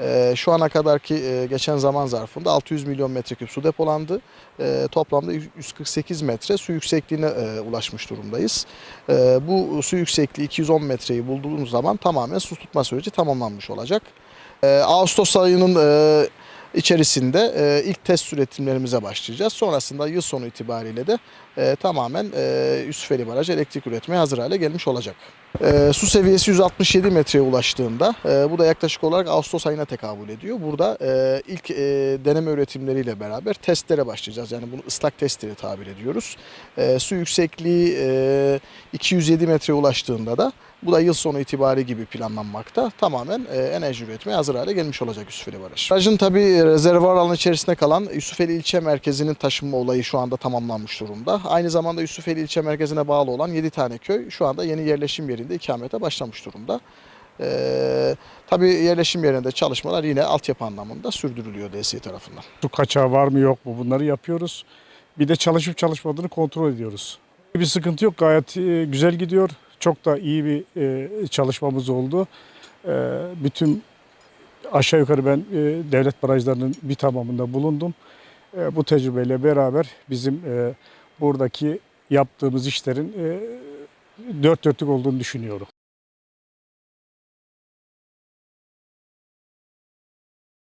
E, şu ana kadarki e, geçen zaman zarfında 600 milyon metreküp su depolandı. E, toplamda 148 metre su yüksekliğine e, ulaşmış durumdayız. E, bu su yüksekliği 210 metreyi bulduğumuz zaman tamamen su tutma süreci tamamlanmış olacak. Ağustos ayının e, içerisinde ilk test üretimlerimize başlayacağız. Sonrasında yıl sonu itibariyle de tamamen e, Yusufeli Barajı elektrik üretmeye hazır hale gelmiş olacak. E, su seviyesi 167 metreye ulaştığında e, bu da yaklaşık olarak Ağustos ayına tekabül ediyor. Burada e, ilk e, deneme üretimleriyle beraber testlere başlayacağız. Yani bunu ıslak testleri tabir ediyoruz. E, su yüksekliği e, 207 metreye ulaştığında da bu da yıl sonu itibari gibi planlanmakta. Tamamen e, enerji üretmeye hazır hale gelmiş olacak Yusufeli Barajı. Barajın tabii rezervuar alanı içerisinde kalan Yusufeli ilçe merkezinin taşınma olayı şu anda tamamlanmış durumda. Aynı zamanda Yusufeli ilçe merkezine bağlı olan 7 tane köy şu anda yeni yerleşim yerinde ikamete başlamış durumda. Ee, tabii yerleşim yerinde çalışmalar yine altyapı anlamında sürdürülüyor DSİ tarafından. Su kaçağı var mı yok mu bunları yapıyoruz. Bir de çalışıp çalışmadığını kontrol ediyoruz. Bir sıkıntı yok gayet e, güzel gidiyor. Çok da iyi bir e, çalışmamız oldu. E, Bütün aşağı yukarı ben e, devlet barajlarının bir tamamında bulundum. E, Bu tecrübeyle beraber bizim e, buradaki yaptığımız işlerin e, dört dörtlük olduğunu düşünüyorum.